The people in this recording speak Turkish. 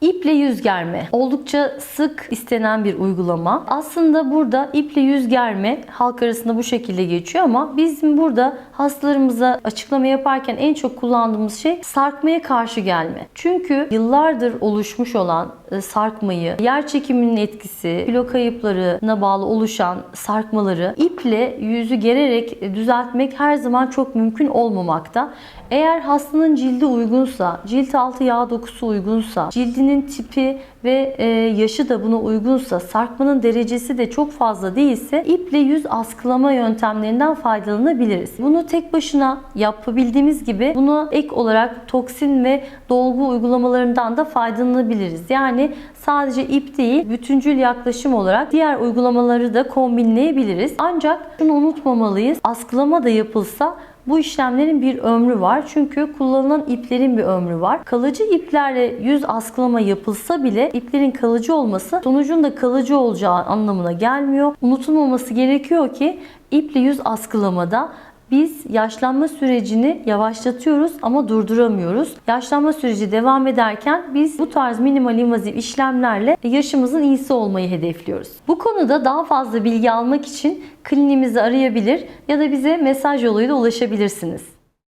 İple yüz germe oldukça sık istenen bir uygulama. Aslında burada iple yüz germe halk arasında bu şekilde geçiyor ama bizim burada hastalarımıza açıklama yaparken en çok kullandığımız şey sarkmaya karşı gelme. Çünkü yıllardır oluşmuş olan e, sarkmayı, yer çekiminin etkisi, kilo kayıplarına bağlı oluşan sarkmaları iple yüzü gererek düzeltmek her zaman çok mümkün olmamakta. Eğer hastanın cildi uygunsa, cilt altı yağ dokusu uygunsa, cildinin tipi ve e, yaşı da buna uygunsa, sarkmanın derecesi de çok fazla değilse iple yüz askılama yöntemlerinden faydalanabiliriz. Bunu tek başına yapabildiğimiz gibi buna ek olarak toksin ve dolgu uygulamalarından da faydalanabiliriz. Yani sadece ip değil, bütüncül yaklaşım olarak diğer uygulamaları da kombinleyebiliriz. Ancak şunu unutmamalıyız. Askılama da yapılsa bu işlemlerin bir ömrü var. Çünkü kullanılan iplerin bir ömrü var. Kalıcı iplerle yüz askılama yapılsa bile iplerin kalıcı olması sonucun da kalıcı olacağı anlamına gelmiyor. Unutulmaması gerekiyor ki iple yüz askılamada biz yaşlanma sürecini yavaşlatıyoruz ama durduramıyoruz. Yaşlanma süreci devam ederken biz bu tarz minimal invazif işlemlerle yaşımızın iyisi olmayı hedefliyoruz. Bu konuda daha fazla bilgi almak için kliniğimizi arayabilir ya da bize mesaj yoluyla ulaşabilirsiniz.